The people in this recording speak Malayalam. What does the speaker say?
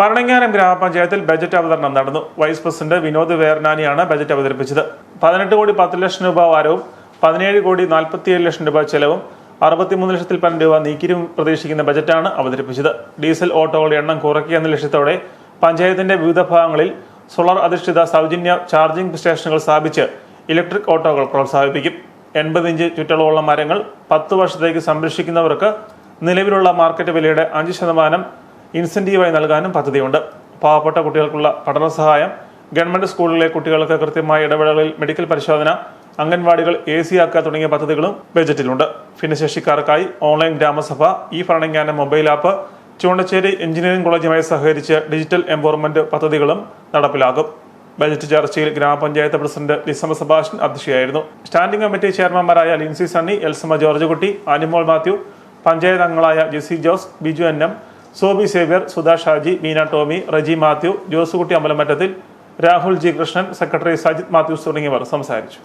ഭരണങ്ങാനം ഗ്രാമപഞ്ചായത്തിൽ ബജറ്റ് അവതരണം നടന്നു. വൈസ് പ്രസിഡന്റ് വിനോദ് വേർനാനിയാണ് ബജറ്റ് അവതരിപ്പിച്ചത്. പതിനെട്ട് കോടി പത്ത് ലക്ഷം രൂപ വാരവും പതിനേഴ് കോടി നാൽപ്പത്തിയേഴ് ലക്ഷം രൂപ ചെലവും അറുപത്തിമൂന്ന് ലക്ഷത്തിൽ പരം രൂപ നീക്കിരും പ്രതീക്ഷിക്കുന്ന ബജറ്റാണ് അവതരിപ്പിച്ചത്. ഡീസൽ ഓട്ടോകളുടെ എണ്ണം കുറയ്ക്കുക എന്ന ലക്ഷ്യത്തോടെ പഞ്ചായത്തിന്റെ വിവിധ ഭാഗങ്ങളിൽ സോളാർ അധിഷ്ഠിത സൗജന്യ ചാർജിംഗ് സ്റ്റേഷനുകൾ സ്ഥാപിച്ച് ഇലക്ട്രിക് ഓട്ടോകൾ പ്രോത്സാഹിപ്പിക്കും. എൺപത് ഇഞ്ച് ചുറ്റളവുള്ള മരങ്ങൾ പത്ത് വർഷത്തേക്ക് സംരക്ഷിക്കുന്നവർക്ക് നിലവിലുള്ള മാർക്കറ്റ് വിലയുടെ അഞ്ച് ശതമാനം ഇൻസെന്റീവായി നൽകാനും പദ്ധതിയുണ്ട്. പാവപ്പെട്ട കുട്ടികൾക്കുള്ള പഠന സഹായം ഗവൺമെന്റ് സ്കൂളിലെ കുട്ടികൾക്ക് കൃത്യമായ ഇടവേളകളിൽ മെഡിക്കൽ പരിശോധന അംഗൻവാടികൾ എ സി ആക്കുക തുടങ്ങിയ പദ്ധതികളും ബജറ്റിലുണ്ട്. ഭിന്നശേഷിക്കാർക്കായി ഓൺലൈൻ ഗ്രാമസഭ ഈ Bharananganam mobile app Choondacherry engineering കോളേജുമായി സഹകരിച്ച് ഡിജിറ്റൽ എംപവർമെന്റ് പദ്ധതികളും നടപ്പിലാകും ബജറ്റ് ചർച്ചയിൽ ഗ്രാമപഞ്ചായത്ത് പ്രസിഡന്റ് ലിസമ സബാഷൻ അധ്യക്ഷയായിരുന്നു. സ്റ്റാൻഡിംഗ് കമ്മിറ്റി ചെയർമാൻമാരായ ലിൻസി സണ്ണി എൽസമ ജോർജ് കുട്ടി അനിമോൾ മാത്യു പഞ്ചായത്ത് അംഗങ്ങളായ Jessy Jose Biju N M Sobi Xavier Sudha Shaji Meena Tomy Reji Mathew Josekutty അമ്പലമറ്റത്തിൽ Rahul G Krishnan secretary Sajith Mathews തുടങ്ങിയവർ സംസാരിച്ചു.